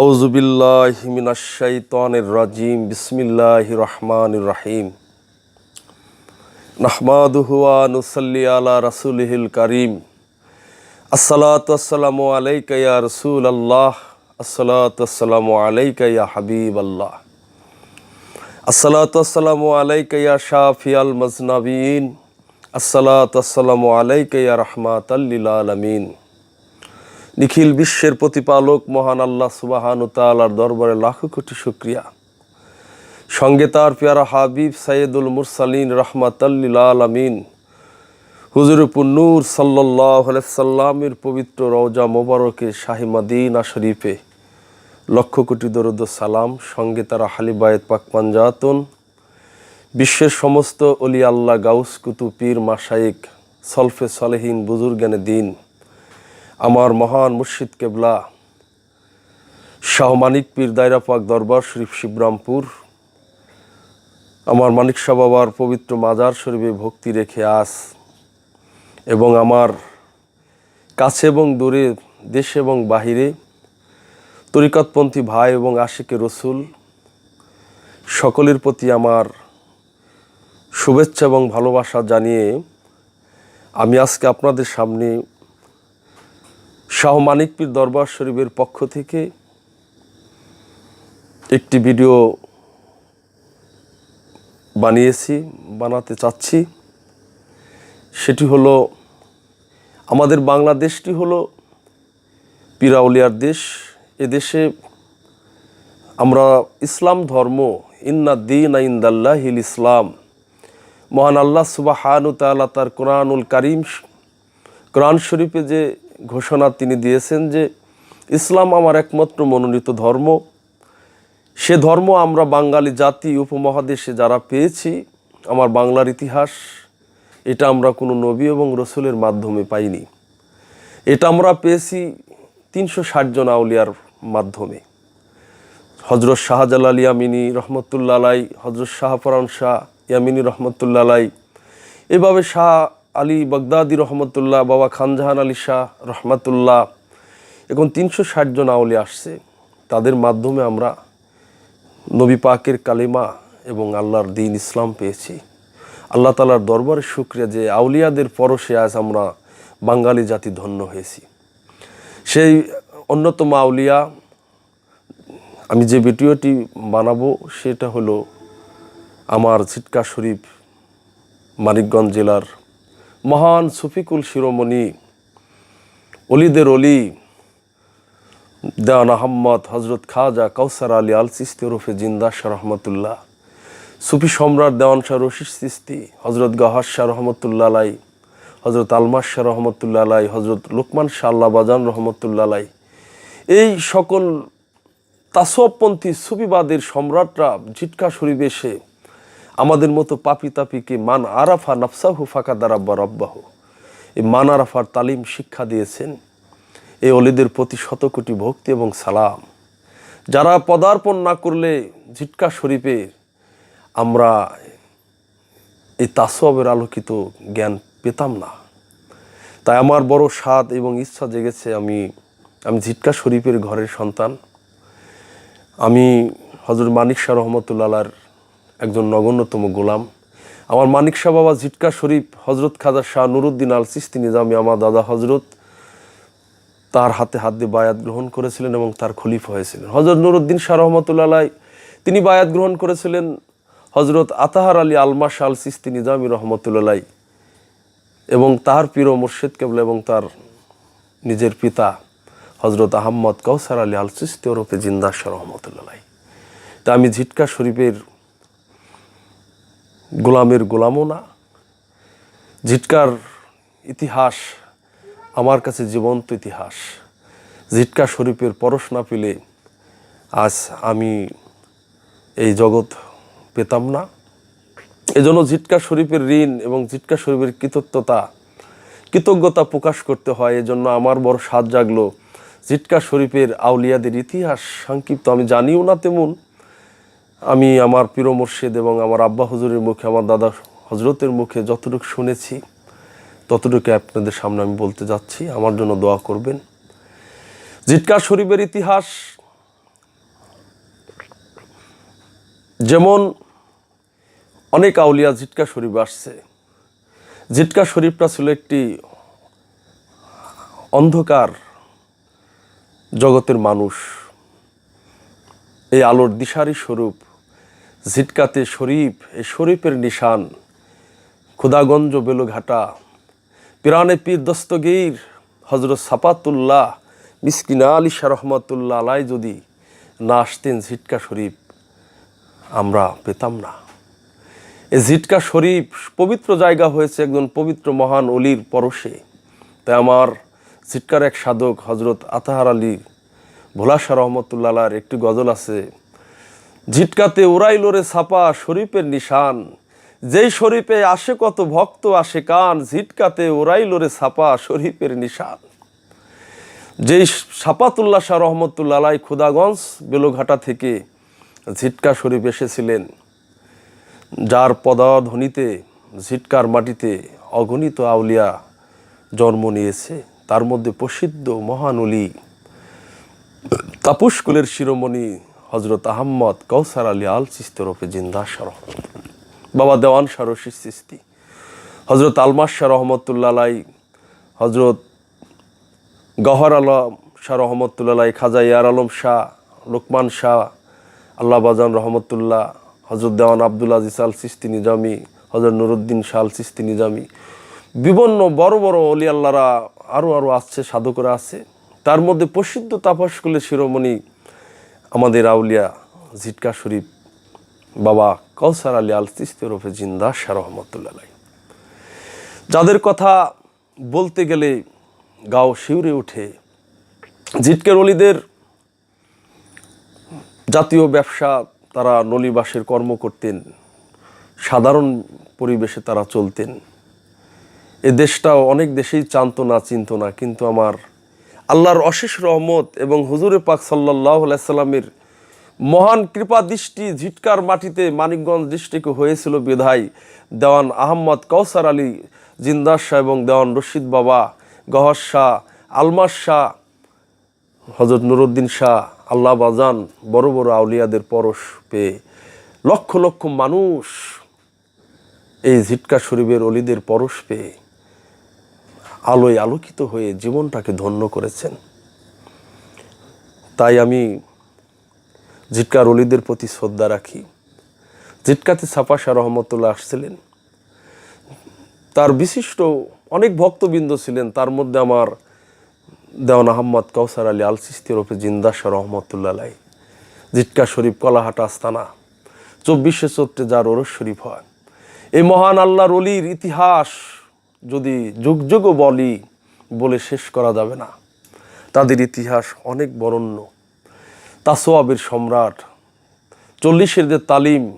আউজুবিল্লাহ মিনাশাইতানির রাজিম বিসমিল্লাহ রহমান রাহিম। নাহমাদুহু ওয়া নুসাল্লি আলা রাসূলিহিল কারীম। আসসালাতু আসসালামু আলাইকা ইয়া রাসূলাল্লাহ। আসসালাতু আসসালামু আলাইকা ইয়া হাবিবাল্লাহ। আসসালাতু আসসালামু আলাইকা ইয়া শাফিয়াল মাজনাবিন। আসসালাতু আসসালামু আলাইকা ইয়া রাহমাতাল লিল আলামিন। নিখিল বিশ্বের প্রতিপালক, মহান আল্লাহ সুবাহানু তালার দরবারে লাখো কোটি শুক্রিয়া। সঙ্গে তার পেয়ারা হাবিব সাইয়দুল মুরসালিন রহমাতাল্লিল আলমিন। হুজুরপুর নূর সাল্লাহ সাল্লামের পবিত্র রওজা মোবারকে শাহি মাদিনা শরীফে লক্ষ কোটি দরুদ সালাম। সঙ্গে তারা হালিবায়ত পাক পাঞ্জাতন। বিশ্বের সমস্ত অলি আল্লাহ গাউস কুতু পীর মাসাইক সলফে সলেহীন, বুজুর্গানে দিন। আমার মহান মুর্শিদ কেবলা, শাহ মানিক পীর দায়রা পাক দরবার শরীফ শিবরামপুর, আমার মানিক শাহ বাবার পবিত্র মাজার শরীফে ভক্তি রেখে আস এবং আমার কাছে এবং দূরে, দেশে এবং বাহিরে তরিকতপন্থী ভাই এবং আশিকে রসুল, সকলের প্রতি আমার শুভেচ্ছা এবং ভালোবাসা জানিয়ে আমি আজকে আপনাদের সামনে শাহ মানিক পীর দরবার শরীফের পক্ষ থেকে একটি ভিডিও বানিয়েছি, বানাতে চাচ্ছি। সেটি হলো, আমাদের বাংলাদেশটি হলো পিরাউলিয়ার দেশ। এদেশে আমরা ইসলাম ধর্ম, ইন্না দিন ইন্দাল্লাহিল ইসলাম। মহান আল্লাহ সুবাহানু তালা তার কোরআনুল কারিম, কোরআন শরীফে যে ঘোষণা তিনি দিয়েছেন যে ইসলাম আমার একমাত্র মনোনীত ধর্ম। সে ধর্ম আমরা বাঙালি জাতি, উপমহাদেশে যারা পেয়েছি, আমার বাংলার ইতিহাস, এটা আমরা কোনো নবী এবং রসুলের মাধ্যমে পাইনি। এটা আমরা পেয়েছি তিনশো ষাট জন আউলিয়ার মাধ্যমে। হজরত শাহজালাল ইয়ামিনী রহমতুল্লা আলাই হজরত শাহফরান শাহ ইয়ামিনী রহমতুল্লা আলাই এভাবে শাহ আলী বাগদাদি রহমতুল্লাহ, বাবা খানজাহান আলী শাহ রহমতুল্লাহ, এখন তিনশো ষাট জন আউলি আসছে। তাদের মাধ্যমে আমরা নবী পাকের কালিমা এবং আল্লাহর দিন ইসলাম পেয়েছি। আল্লাহ তালার দরবারে শুক্রিয়া যে আউলিয়াদের পরশে আজ আমরা বাঙালি জাতি ধন্য হয়েছি। সেই অন্যতম আউলিয়া, আমি যে ভিডিওটি বানাবো সেটা হলো আমার ঝিটকা শরীফ, মানিকগঞ্জ জেলার মহান সুফিকুল শিরোমণি, অলিদের অলি, দেওয়ান আহম্মদ হজরত খাজা কৌসার আলী আল চিস্তি ওরফে জিন্দাস রহমতুল্লাহ, সুফি সম্রাট দেওয়ান শাহ রশিদ চিস্তি হজরত গহাস শাহ রহমতুল্লাহ আলাই হজরত আলমাস শাহ রহমতুল্লাহ আলাই হজরত লুকমান শাহ আল্লাহ বাজান রহমতুল্লাহ আলাই। এই সকল তাসবপন্থী সুফিবাদের সম্রাটরা জিটকা শরীফ এসে আমাদের মতো পাপি তাপিকে মান আরাফা নফসাহু ফাঁকা দারাব্বা রব্বাহু। এই মান আরাফার তালিম শিক্ষা দিয়েছেন এই অলিদের প্রতি শতকোটি ভক্তি এবং সালাম। যারা পদার্পণ না করলে ঝিটকা শরীফে আমরা এই তাসবের আলোকিত জ্ঞান পেতাম না। তাই আমার বড় স্বাদ এবং ইচ্ছা জেগেছে আমি আমি ঝিটকা শরীফের ঘরের সন্তান। আমি হজরত মানিক শাহ রহমতুল্লাহর একজন নগণ্যতম গোলাম। আমার মানিক শাহ বাবা ঝিটকা শরীফ হজরত খাজা শাহ নুরুদ্দিন আল সিস্তি নিজামি আমার দাদা হজরত তার হাতে হাত দিয়ে বায়াত গ্রহণ করেছিলেন এবং তার খলিফ হয়েছিলেন। হজরত নুরুদ্দিন শাহ রহমতুল্লাহ তিনি বায়াত গ্রহণ করেছিলেন। হজরত আতাহার আলী আলমা শাহ আল সিস্তি নিজামি রহমতুল্লাহ এবং তার প্রিয় মুর্শেদ কেবল এবং তার নিজের পিতা হজরত আহম্মদ কৌসার আলী আল সিস্তি ওরফে জিন্দাস রহমতুল্লাহ তা আমি ঝিটকা শরীফের গোলামের গোলামও না। ঝিটকার ইতিহাস আমার কাছে জীবন্ত ইতিহাস। ঝিটকা শরীফের পরশ না পেলে আজ আমি এই জগৎ পেতাম না। এজন্য ঝিটকা শরীফের ঋণ এবং ঝিটকা শরীফের কৃতজ্ঞতা কৃতজ্ঞতা প্রকাশ করতে হয়। এজন্য আমার বড় স্বাদ জাগলো ঝিটকা শরীফের আউলিয়াদের ইতিহাস সংক্ষিপ্ত। আমি জানিও না তেমন। আমি আমার প্রিয় মুর্শিদ এবং আমার আব্বা হুজুরের মুখে, আমার দাদা হজরতের মুখে যতটুকু শুনেছি, ততটুকু আপনাদের সামনে আমি বলতে যাচ্ছি। আমার জন্য দোয়া করবেন। জিটকা শরীফের ইতিহাস যেমন অনেক আউলিয়া জিটকা শরীফ আসছে। জিটকা শরীফটা ছিল একটি অন্ধকার জগতের মানুষ। এই আলোর দিশারি স্বরূপ জিটকাতে শরীফ এই শরীফের নিশান, খুদাগঞ্জ বেলুঘাটা, পিরানে পীর দস্তগীর হজরত সাপাতুল্লাহ মিসকিনা আলী শাহ রহমতুল্লাহ আলাই যদি না আসতেন ঝিটকা শরীফ, আমরা পেতাম না। এই ঝিটকা শরীফ পবিত্র জায়গা হয়েছে একজন পবিত্র মহান অলির পরশে। তাই আমার ঝিটকার এক সাধক হজরত আতাহার আলী ভোলাশা রহমতুল্লাহর একটি গজল আছে ঝিটকাতে উড়াইলোরে ছাপা শরীফের নিশান। যেই শরীফে আসে কত ভক্ত, আসে কান, ঝিটকাতে উড়াইলোরে ছাপা শরীফের নিশান। যেই সাপাতুল্লাহ শাহ রহমতুল্লাহ খুদাগঞ্জ বেলুঘাটা থেকে ঝিটকা শরীফ এসেছিলেন, যার পদাধ্বনিতে ঝিটকার মাটিতে অগণিত আউলিয়া জন্ম নিয়েছে। তার মধ্যে প্রসিদ্ধ মহানলী তাপুষ্কুলের শিরোমণি হজরত আহম্মদ কৌসার আলী আল চিস্তরফে জিন্দা শাহ। বাবা দেওয়ান শাহ সিস্তি। হজরত আলমাস শাহ রহমতুল্লাহ হজরত গহর আলম শাহ রহমতুল্লাহ খাজা ইয়ার আলম শাহ, লোকমান শাহ, আল্লাহ বাজান রহমতুল্লাহ হজরত দেওয়ান আব্দুল আজিজ আল সিস্তি নিজামি হজরত নুরুদ্দিন শাহ আল সিস্তি নিজামি। বিভিন্ন বড় বড় অলি আল্লাহরা আরও আরও আসছে সাধকরা আছে তার মধ্যে প্রসিদ্ধ তাপস শিরোমণি আমাদের আউলিয়া জিটকা শরীফ বাবা কৌসার আলী আল তিস্তি ওরফে জিন্দা শাহ রহমতুল্লাহ যাদের কথা বলতে গেলে গাও শিউরে ওঠে, জিটকের অলিদের জাতীয় ব্যবসা তারা নলিবাসের কর্ম করতেন, সাধারণ পরিবেশে তারা চলতেন। এ দেশটাও অনেক দেশেই জানতো না, চিনত না, কিন্তু আমার আল্লাহর অশেষ রহমত এবং হুজুরে পাক সাল্লাহ সাল্লামের মহান কৃপা দৃষ্টি ঝিটকার মাটিতে মানিকগঞ্জ ডিস্ট্রিক্টে হয়েছিল বিধায় দেওয়ান আহম্মদ কৌসার আলী জিন্দার শাহ এবং দেওয়ান রশিদ বাবা গহর শাহ, আলমাস শাহ হজরত নুরুদ্দিন শাহ, আল্লাহ বাজান, বড় বড় আউলিয়াদের পরশ পেয়ে লক্ষ লক্ষ মানুষ এই ঝিটকা শরীফের অলিদের পরশ পেয়ে আলোয় আলোকিত হয়ে জীবনটাকে ধন্য করেছেন। তাই আমি জিটকার অলিদের প্রতি শ্রদ্ধা রাখি। জিটকাতে ছাপাশা রহমতুল্লাহ আসছিলেন। তার বিশিষ্ট অনেক ভক্তবৃন্দ ছিলেন। তার মধ্যে আমার দেওয়ান আহম্মদ কৌসার আলী আল সিস্তির ওপরে জিন্দাশা রহমতুল্লাহ জিটকা শরীফ কলাহাটা আস্তানা। চব্বিশে চৈত্রে যার ওরস শরীফ হয়। এই মহান আল্লাহর অলির ইতিহাস যদি যুগ যুগও বলি বলে শেষ করা যাবে না। তাদের ইতিহাস অনেক বরণ্য। তাসোয়াবের সম্রাট, চল্লিশের যে তালিম,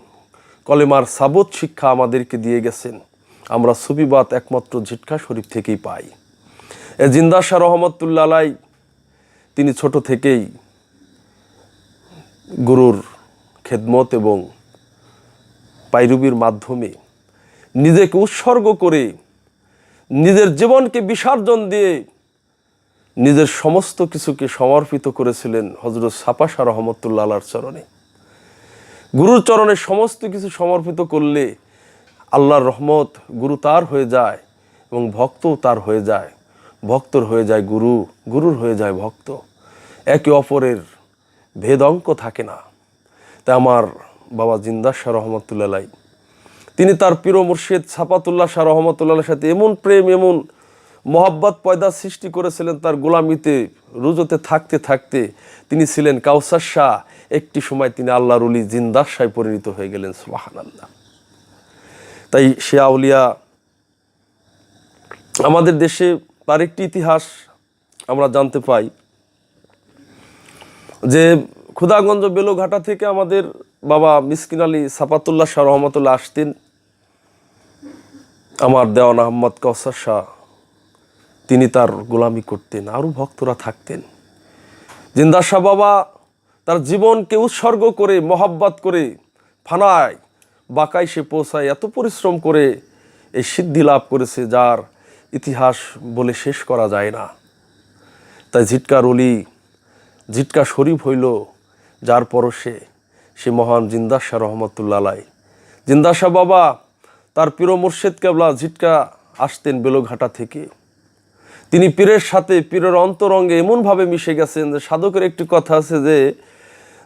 কলেমার সাবত শিক্ষা আমাদেরকে দিয়ে গেছেন। আমরা সুবিবাত একমাত্র ঝিটকা শরীফ থেকেই পাই। এ জিন্দা শাহ তিনি ছোট থেকেই গুরুর খেদমত এবং পাইরুবির মাধ্যমে নিজেকে উৎসর্গ করে নিজের জীবনকে বিসর্জন দিয়ে নিজের সমস্ত কিছুকে সমর্পিত করেছিলেন হজরত সাপাশা রহমতুল্লাহ চরণে। গুরুর চরণে সমস্ত কিছু সমর্পিত করলে আল্লাহর রহমত গুরু তার হয়ে যায় এবং ভক্তও তার হয়ে যায়। ভক্তর হয়ে যায় গুরু, গুরুর হয়ে যায় ভক্ত। একে অপরের ভেদ অঙ্ক থাকে না। তাই আমার বাবা জিন্দা শাহ রহমতুল্লাহ তিনি তার প্রিয় মুর্শিদ ছাপাতুল্লাহ শাহ রহমতুল্লাহর সাথে এমন প্রেম, এমন মহাব্বত, পয়দা সৃষ্টি করেছিলেন তার গোলামিতে, রুজোতে থাকতে থাকতে তিনি ছিলেন কাউসার শাহ। একটি সময় তিনি আল্লাহর উলি জিন্দার শাহ পরিণত হয়ে গেলেন সুবাহান আল্লাহ তাই সে আউলিয়া আমাদের দেশে তার একটি ইতিহাস আমরা জানতে পাই যে খুদাগঞ্জ বেলোঘাটা থেকে আমাদের বাবা মিসকিন আলী সাপাতুল্লাহ শাহ রহমতুল্লাহ আসতেন। আমার দেওয়ান আহম্মদ কৌসার শাহ, তিনি তার গোলামি করতেন, আরও ভক্তরা থাকতেন। জিন্দা শাহ বাবা তার জীবনকে উৎসর্গ করে, মহাব্বাত করে, ফানায়, বাঁকায় সে পৌঁছায়, এত পরিশ্রম করে এই সিদ্ধি লাভ করেছে, যার ইতিহাস বলে শেষ করা যায় না। তাই ঝিটকার অলি, ঝিটকা শরীফ হইল, যার পরশে সে মহান জিন্দা শাহ রহমতুল্লা আলাই। জিন্দা শাহ বাবা তার প্রিয় মুর্শেদ কেবলা ঝিটকা আসতেন বেলোঘাটা থেকে। তিনি পীরের সাথে পীরের অন্তরঙ্গে এমনভাবে মিশে গেছেন যে সাধকের একটি কথা আছে যে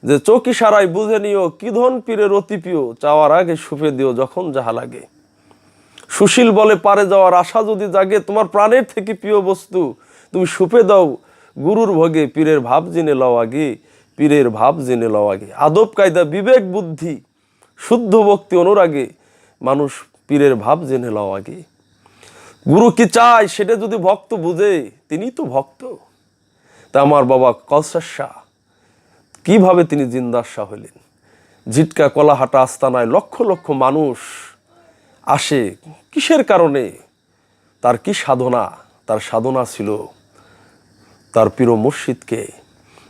যে চোখ ইশারায় বুঝে নিও কি ধন পীরের অতি চাওয়ার আগে সুফে দিও যখন যাহা লাগে। সুশীল বলে, পারে যাওয়ার আশা যদি জাগে, তোমার প্রাণের থেকে প্রিয় বস্তু, তুমি সুপে দাও, গুরুর ভোগে পীরের ভাব জেনে লও আগে, পীরের ভাব জেনে লও আগে। আদব কায়দা, বিবেক বুদ্ধি, শুদ্ধ ভক্তি অনুরাগে মানুষ পীরের ভাব জেনে লও আগে। গুরু কি চায় সেটা যদি ভক্ত বুঝে, তিনি তো ভক্ত। তা আমার বাবা কলসার শাহ, কীভাবে তিনি জিন্দার শাহ হইলেন? ঝিটকা কলাহাটা আস্তানায় লক্ষ লক্ষ মানুষ আসে, কিসের কারণে? তার কি সাধনা? তার সাধনা ছিল তার প্রিয় মুর্শিদকে।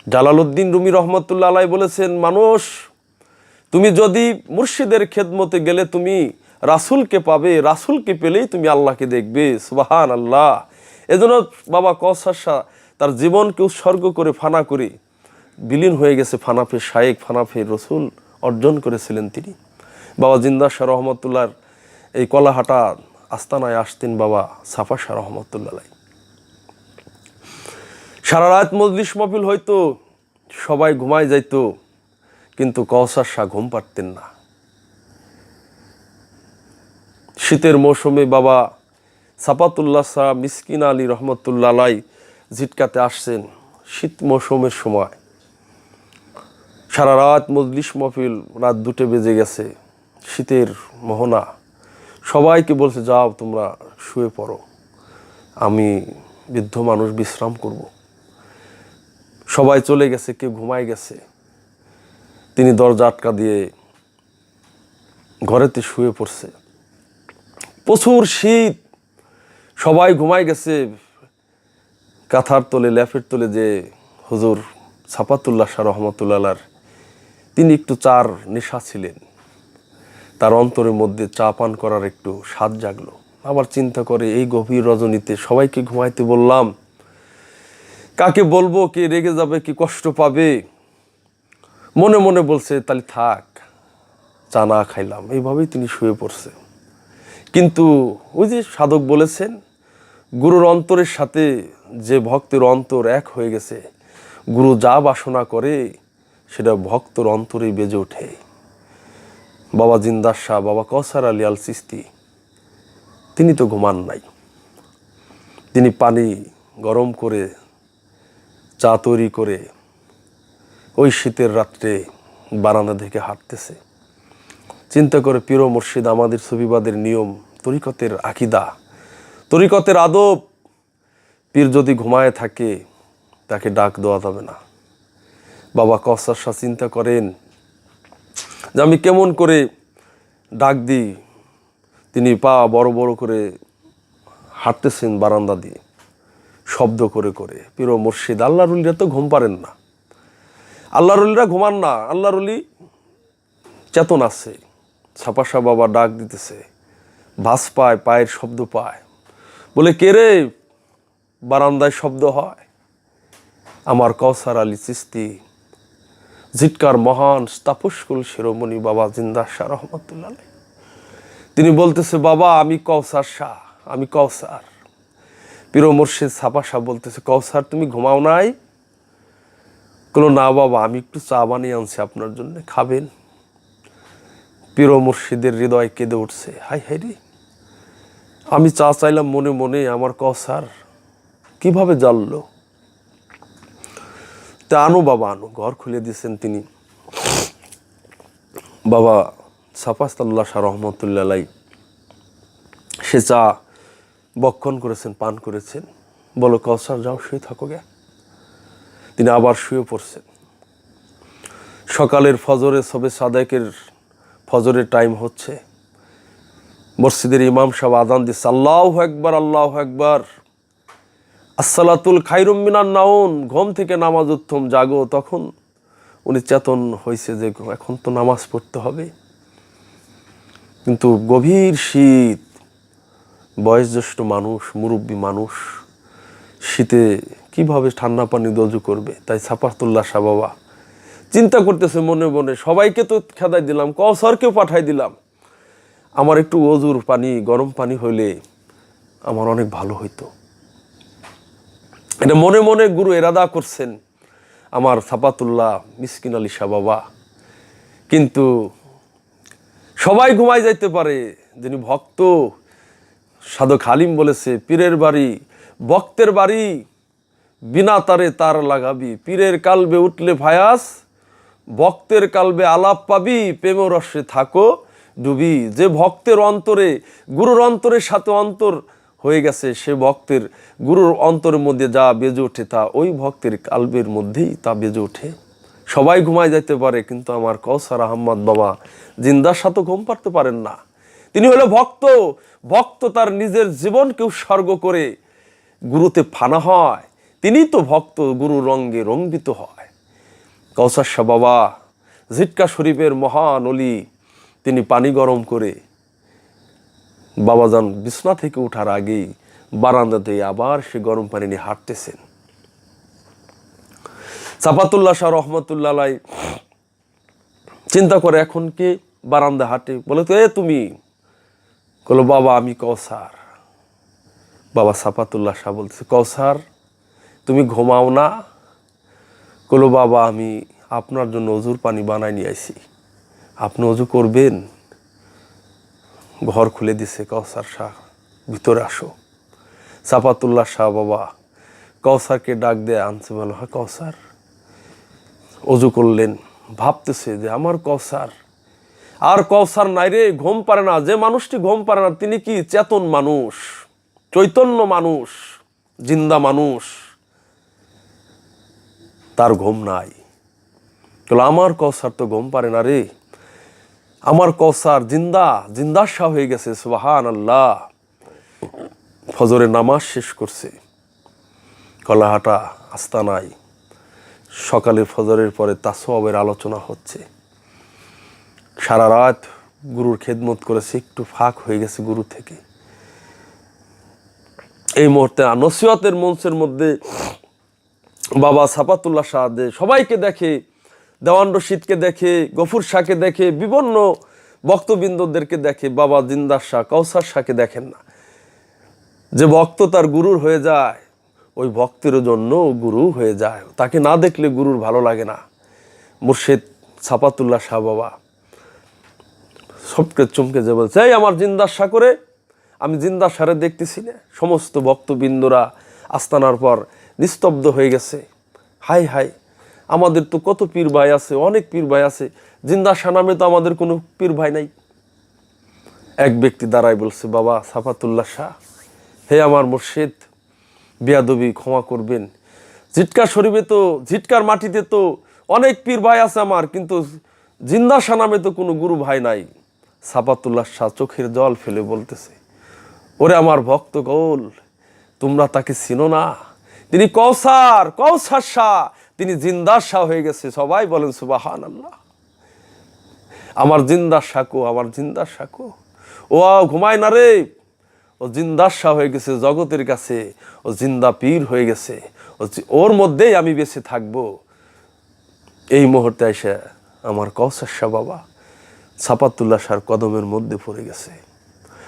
জালালউদ্দিন রুমি রহমতুল্লাহ আলাই বলেছেন, মানুষ, তুমি যদি মুর্শিদের খেদমতে গেলে তুমি রাসুলকে পাবে, রাসুলকে পেলেই তুমি আল্লাহকে দেখবে সুবাহান আল্লাহ এজন্য বাবা কসার শাহ তার জীবনকে উৎসর্গ করে, ফানা করে, বিলীন হয়ে গেছে ফানাফে শায়েক, ফানাফে রসুল অর্জন করেছিলেন তিনি। বাবা জিন্দা শাহ রহমতুল্লাহর এই কলাহাটা আস্তানায় আসতেন বাবা সাফা শাহ রহমতুল্লাহ সারা রাত মজলিস মফিল হয়তো সবাই ঘুমায় যাইতো, কিন্তু কওসার শাহ ঘুম পারতেন না। শীতের মৌসুমে বাবা সাপাতুল্লাহ শাহ মিসকিন আলী রহমতুল্লাহ ঝিটকাতে আসছেন শীত মৌসুমের সময়। সারা রাত মজলিস মফিল রাত দুটো বেজে গেছে, শীতের মোহনা। সবাইকে বলছে, যাও তোমরা শুয়ে পড়ো। আমি বৃদ্ধ মানুষ, বিশ্রাম করব। সবাই চলে গেছে, কেউ ঘুমায় গেছে। তিনি দরজা আটকা দিয়ে ঘরেতে শুয়ে পড়ছে। প্রচুর শীত। সবাই ঘুমাই গেছে। কাঁথার তোলে ল্যাফের তোলে যে হুজুর সাপাতুল্লাহ শাহ রহমতুল্লাহর, তিনি একটু চার নেশা ছিলেন। তার অন্তরের মধ্যে চা পান করার একটু স্বাদ জাগলো। আবার চিন্তা করে, এই গভীর রজনীতে সবাইকে ঘুমাইতে বললাম, কাকে বলব? কে রেগে যাবে? কি কষ্ট পাবে? মনে মনে বলছে, তাহলে থাক, চা না খাইলাম। এইভাবেই তিনি শুয়ে পড়ছে। কিন্তু ওই যে সাধক বলেছেন, গুরুর অন্তরের সাথে যে ভক্তের অন্তর এক হয়ে গেছে, গুরু যা বাসনা করে, সেটা ভক্তর অন্তরে বেজে ওঠে। বাবা জিন্দার শাহ, বাবা কসার আলী আল সিস্তি, তিনি তো ঘুমান নাই। তিনি পানি গরম করে, চা তৈরি করে, ওই শীতের রাত্রে বারান্দা থেকে হাঁটতেছে। চিন্তা করে পীর মুর্শিদ আমাদের সুবিবাদের নিয়ম, তরিকতের আকিদা। তরিকতের আদব, পীর যদি ঘুমায় থাকে, তাকে ডাক দেওয়া যাবে না। বাবা শাহ চিন্তা করেন, যে আমি কেমন করে ডাক দিই, তিনি পা বড় বড় করে হাঁটতেছেন বারান্দা দিয়ে, শব্দ করে করে। পীর মুর্শিদ আল্লাহ রুলিরা তো ঘুম পারেন না। আল্লাহ রুলিরা ঘুমান না আল্লাহ রুলি চেতন আছে। ছাপাসা বাবা ডাক দিতেছে ভাস পায়, পায়ের শব্দ পায়। বলে, কে রে? বারান্দায় শব্দ হয়। আমার কৌসার আলী চিস্তি জিটকার মহান তাপস্কুল শিরোমণি বাবা জিন্দা শাহ রহমতুল্লাহ তিনি বলতেছে, বাবা, আমি কৌসার শাহ, আমি কৌসার পীর মুর্শিদ ছাপা শাহ বলতেছে কৌসার তুমি ঘুমাও নাই? কোনো না বাবা, আমি একটু চা বানিয়ে আনছি, আপনার জন্য। খাবেন? পীর মুর্শিদের হৃদয় কেঁদে উঠছে। হাই হাই আমি চা চাইলাম মনে মনে, আমার কৌসার কীভাবে জানলো? তা আনো বাবা, আনো। ঘর খুলে দিয়েছেন তিনি। বাবা সাফাস্তাল্লাহ শাহ রহমতুল্লাহ সে চা বক্ষণ করেছেন, পান করেছেন। বলো কৌসার যাও, শুয়ে থাকো গে। তিনি আবার শুয়ে পড়ছেন। সকালের ফজরে সবে সাদেকের ফজরের টাইম হচ্ছে। মসজিদের ইমাম সাহেব আদান দিচ্ছে আল্লাহ একবার আল্লাহ একবার আসসালাতুল খাইরুম মিনার নাউন, ঘুম থেকে নামাজ উত্তম, জাগো। তখন উনি চেতন হয়েছে যে, এখন তো নামাজ পড়তে হবে। কিন্তু গভীর শীত, বয়োজ্যেষ্ঠ মানুষ, মুরব্বী মানুষ, শীতে কীভাবে ঠান্ডা পানি দজু করবে? তাই সাপাতুল্লাহ শাহ বাবা চিন্তা করতেছে মনে মনে, সবাইকে তো খেদাই দিলাম কসরকেও পাঠাই দিলাম। আমার একটু অজুর পানি, গরম পানি হইলে আমার অনেক ভালো হইতো। এটা মনে মনে গুরু এরাদা করছেন আমার সাপাতুল্লাহ মিসকিন আলী শাহ বাবা। কিন্তু সবাই ঘুমাই যাইতে পারে, যিনি ভক্ত, সাধক হালিম বলেছে, পীরের বাড়ি, ভক্তের বাড়ি, বিনা তারে তার লাগাবি, পীরের কালবে উঠলে ভায়াস ভক্তের কালবে আলাপ পাবি প্রেম রসে থাকো ডুবি। যে ভক্তের অন্তরে, গুরুর অন্তরের সাথে অন্তর হয়ে গেছে, সে ভক্তের, গুরুর অন্তরের মধ্যে যা বেজে ওঠে তা ওই ভক্তের কালবের মধ্যেই তা বেজে ওঠে। সবাই ঘুমায় যাইতে পারে, কিন্তু আমার কৌসার আহম্মদ বাবা জিন্দার সাথে ঘুম পারতে পারেন না। তিনি হলো ভক্ত ভক্ত তার নিজের জীবনকে উৎসর্গ করে গুরুতে ফানা হয়। তিনি তো ভক্ত গুরু রঙ্গে রঙ্গিত হয়। কৌসার বাবা ঝিটকা শরীফের মহান অলি, তিনি পানি গরম করে বাবাজান বিছনা থেকে ওঠার আগেই বারান্দাতে আবার সে গরম পানি নিয়ে হাঁটতেছেন। সাফাতুল্লাহ শাহ রহমতুল্লাহ চিন্তা করে এখন কে বারান্দা হাঁটে? বলে তো, এ তুমি। বলো বাবা, আমি কৌসার বাবা সাফাতুল্লাহ শাহ বলতেছে কৌসার তুমি ঘুমাও না। কলো বাবা, আমি আপনার জন্য অজুর পানি বানাই নিয়ে আইছি। আপনি অজু করবেন? ঘর খুলে দিছে কৌসার শাহ। ভিতরে আসো। সাফাতুল্লাহ শাহ, বাবা কৌসারকে ডাক দিয়ে আনছে বলো হ্যাঁ কৌসার অজু করলেন। ভাবতেছে যে, আমার কৌসার আর কৌসার নাই রে, ঘুম পারে না। যে মানুষটি ঘুম পারে না, তিনি কি চেতন মানুষ? চৈতন্য মানুষ? জিন্দা মানুষ? তার ঘুম নাই। তাহলে আমার কৌসার তো ঘুম পারে না রে। আমার কৌসার জিন্দা জিন্দা শাহ হয়ে গেছে সুবাহান আল্লাহ ফজরে নামাজ শেষ করছে। কলাহাটা আস্তানায় সকালে ফজরের পরে তাসওয়াবের আলোচনা হচ্ছে। সারা রাত গুরুর খেদমত করেছে, একটু ফাঁক হয়ে গেছে গুরু থেকে। এই মুহূর্তে নসিহতের মঞ্চের মধ্যে বাবা সাপাতুল্লাহ শাহ সবাইকে দেখে, দেওয়ান রশিদকে দেখে, গফুর শাহকে দেখে বিভিন্ন বক্তবৃন্দদেরকে দেখে, বাবা জিন্দার শাহ কৌসার শাহকে দেখেন না। যে ভক্ত তার গুরুর হয়ে যায়, ওই ভক্তের জন্য গুরু হয়ে যায়। তাকে না দেখলে গুরুর ভালো লাগে না। মুর্শিদ সাপাতুল্লাহ শাহ বাবা, সবকে চমকে যে বলছে, এই আমার জিন্দার শাহ করে, আমি জিন্দার সারে দেখতেছি না। সমস্ত ভক্তবৃন্দরা আস্তানার পর নিস্তব্ধ হয়ে গেছে। হাই হাই আমাদের তো কত পীর ভাই আছে, অনেক পীর ভাই আছে, জিন্দা শাহ নামে তো আমাদের কোনো পীর ভাই নাই। এক ব্যক্তি দাঁড়ায় বলছে, বাবা সাফাতুল্লাহ শাহ, হে আমার মুর্শিদ, বিয়াদবি ক্ষমা করবেন। ঝিটকা শরীফে তো, ঝিটকার মাটিতে তো অনেক পীর ভাই আছে আমার, কিন্তু জিন্দা শাহ নামে তো কোনো গুরু ভাই নাই। সাফাতুল্লাহ শাহ চোখের জল ফেলে বলতেছে, ওরে আমার ভক্ত গোল, তোমরা তাকে চিনো না? তিনি কৌসার কৌসার শাহ। তিনি জিন্দার শাহ হয়ে গেছে। সবাই বলেন সুবাহান আল্লাহ আমার জিন্দার শাকো আমার জিন্দার শাকো ও ঘুমায় না রে। ও জিন্দার শাহ হয়ে গেছে জগতের কাছে। ও জিন্দা পীর হয়ে গেছে। ওর মধ্যেই আমি বেঁচে থাকব। এই মুহূর্তে এসে আমার কৌসার শাহ বাবা সাপাতুল্লাহ শাহর কদমের মধ্যে পড়ে গেছে।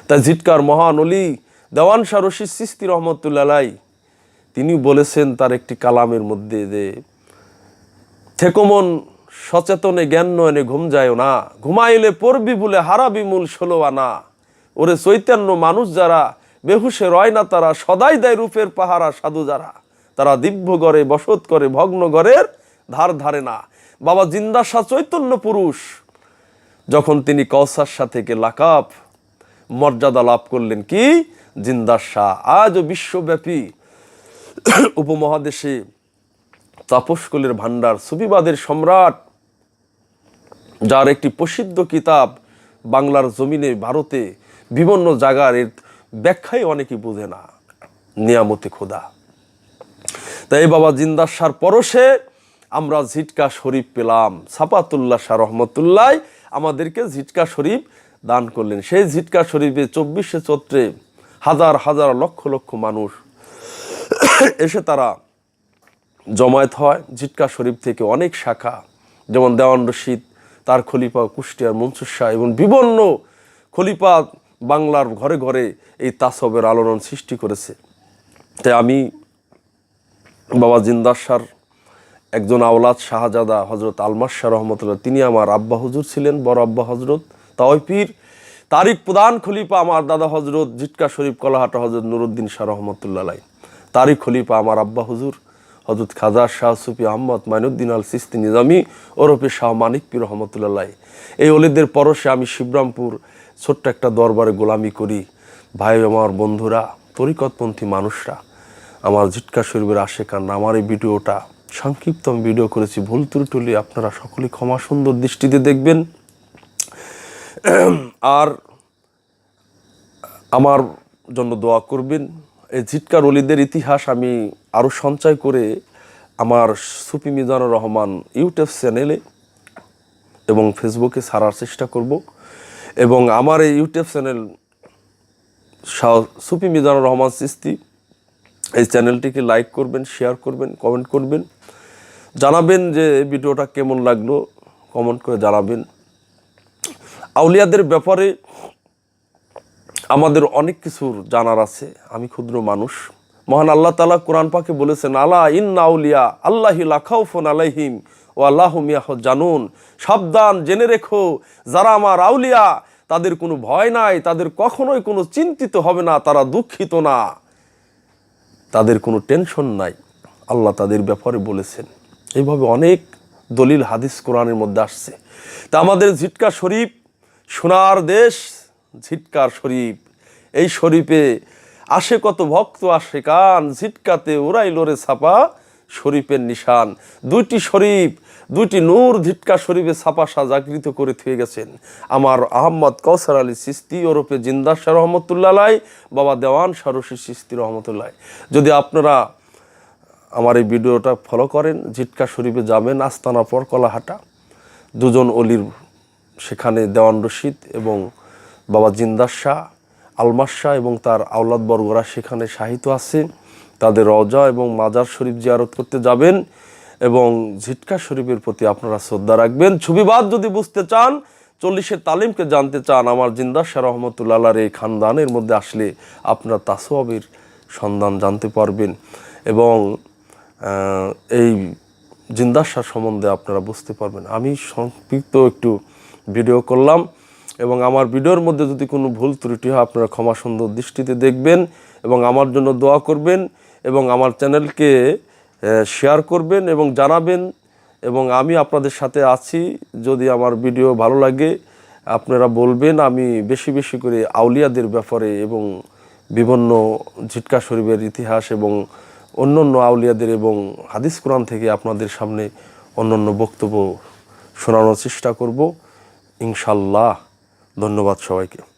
তাই ঝিটকার মহান অলি দেওয়ান শাহ রশিদ সিস্তি রহমতুল্লাহ তিনি বলেছেন তার একটি কালামের মধ্যে যে, থেকমন সচেতনে জ্ঞান নয়নে ঘুম যায় না। ঘুমাইলে পড়বি বলে হারাবি মূল ষোলো আনা। ওরে চৈতন্য মানুষ যারা, বেহুশে রয় না তারা। সদাই দেয় রূপের পাহারা সাধু যারা। তারা দিব্য গড়ে বসত করে, ভগ্ন গড়ের ধার ধারে না। বাবা জিন্দা শাহ চৈতন্য পুরুষ, যখন তিনি কৌসার থেকে লাকাপ মর্যাদা লাভ করলেন কি? জিন্দাসা আজও বিশ্বব্যাপী উপমহাদেশে তাপসকলের ভাণ্ডার সুবিবাদের সম্রাট, যার একটি প্রসিদ্ধ কিতাব বাংলার জমিনে ভারতে বিভিন্ন জায়গার এর ব্যাখ্যাই অনেকে বোঝে না। নিয়ামতে খোদা। তাই বাবা জিন্দার শাহর পরশে আমরা ঝিটকা শরীফ পেলাম। সাপাতুল্লাহ শাহ রহমতুল্লাহ আমাদেরকে ঝিটকা শরীফ দান করলেন। সেই ঝিটকা শরীফে চব্বিশে চৈত্রে হাজার হাজার লক্ষ লক্ষ মানুষ এসে তারা জমায়েত হয়। জিটকা শরীফ থেকে অনেক শাখা, যেমন দেওয়ান রশিদ, তার খলিফা কুষ্টিয়ার মনসুর শাহ এবং বিভিন্ন খলিফা বাংলার ঘরে ঘরে এই তাসবের আলোড়ন সৃষ্টি করেছে। তাই আমি বাবা জিন্দার একজন আওলাদ শাহজাদা হজরত আলমাস শাহ রহমতুল্লাহ, তিনি আমার আব্বা হজুর ছিলেন, বড় আব্বা হজরত তাওয়পীর তারিক প্রধান খলিফা আমার দাদা হজরত জিটকা শরীফ কলাহাটা হজরত নুরুদ্দিন শাহ রহমতুল্লাহ আলাই তারিক খলিফা, আমার আব্বা হুজুর হজরত খাজা শাহ সুফি আহমদ মাইনুদ্দিন আল সিস্তি নিজামি, ওরফে শাহ মানিক পীর রহমতুল্লাহ। এই অলিদের পরশে আমি শিবরামপুর ছোট্ট একটা দরবারে গোলামি করি। ভাই আমার বন্ধুরা, তরিকতপন্থী মানুষরা, আমার ঝিটকা শরীফের আশেকান আমার এই ভিডিওটা, সংক্ষিপ্ত আমি ভিডিও করেছি, ভুল ত্রুটি আপনারা সকলেই ক্ষমা সুন্দর দৃষ্টিতে দেখবেন। আর আমার জন্য দোয়া করবেন। এই ঝিটকার অলিদের ইতিহাস আমি আরও সঞ্চয় করে আমার সুফি মিজানুর রহমান ইউটিউব চ্যানেলে এবং ফেসবুকে ছাড়ার চেষ্টা করব। এবং আমার এই ইউটিউব চ্যানেল সুফি মিজানুর রহমান সিস্তি, এই চ্যানেলটিকে লাইক করবেন, শেয়ার করবেন, কমেন্ট করবেন, জানাবেন যে ভিডিওটা কেমন লাগল, কমেন্ট করে জানাবেন। আউলিয়াদের ব্যাপারে আমাদের অনেক কিছুর জানার আছে। আমি ক্ষুদ্র মানুষ। মহান আল্লাহ তালা কোরআন পাকে বলেছেন, আলা ইন্না আউলিয়া আল্লাহি লাখাউফন আলাইহিম ও আল্লাহ মিয়াহ জানুন। সাবধান, জেনে রেখো, যারা আমার আউলিয়া, তাদের কোনো ভয় নাই, তাদের কখনোই কোনো চিন্তিত হবে না, তারা দুঃখিত না। তাদের কোনো টেনশন নাই। আল্লাহ তাদের ব্যাপারে বলেছেন। এইভাবে অনেক দলিল হাদিস কোরআনের মধ্যে আসছে। তা আমাদের ঝিটকা শরীফ, সোনার দেশ, ঝিটকার শরীফ। এই শরীফে আসে কত ভক্ত, আসে কান, ঝিটকাতে ওরাই লোরে ছাপা শরীফের নিশান। দুইটি শরীফ, দুইটি নূর ঝিটকা শরীফে ছাপা সাজাগৃত করে থুয়ে গেছেন। আমার আহম্মদ কৌসার আলী সিস্তি, ওরফে জিন্দার শাহ রহমতুল্লাহ বাবা দেওয়ান সারসি সিস্তি রহমতুল্লাহ যদি আপনারা আমার এই ভিডিওটা ফলো করেন জিটকা শরীফে যাবেন, আস্তানা পর কলাহাটা। দুজন অলির সেখানে দেওয়ান রশিদ এবং বাবা জিন্দার শাহ আলমাস এবং তার আওলাদ বর্গরা সেখানে সাহিত্য আছে। তাদের রজা এবং মাজার শরীফ জিয়ারত করতে যাবেন এবং ঝিটকা শরীফের প্রতি আপনারা শ্রদ্ধা রাখবেন। ছবিবাদ যদি বুঝতে চান, চল্লিশের তালিমকে জানতে চান, আমার জিন্দার শাহ রহমতুল্লাহর এই খানদানের মধ্যে আসলে আপনারা তাসওয়াবের সন্ধান জানতে পারবেন এবং এই জিন্দাশা সম্বন্ধে আপনারা বুঝতে পারবেন। আমি সংক্ষিপ্ত একটু ভিডিও করলাম। এবং আমার ভিডিওর মধ্যে যদি কোনো ভুল ত্রুটি হয়, আপনারা ক্ষমা সুন্দর দৃষ্টিতে দেখবেন এবং আমার জন্য দোয়া করবেন এবং আমার চ্যানেলকে শেয়ার করবেন এবং জানাবেন এবং আমি আপনাদের সাথে আছি। যদি আমার ভিডিও ভালো লাগে, আপনারা বলবেন, আমি বেশি বেশি করে আউলিয়াদের ব্যাপারে এবং বিভিন্ন ঝিটকা শরীফের ইতিহাস এবং অন্য অন্য আউলিয়াদের এবং হাদিস কোরআন থেকে আপনাদের সামনে অন্য অন্য বক্তব্য শোনানোর চেষ্টা করব। ইনশাল্লাহ ধন্যবাদ সবাইকে।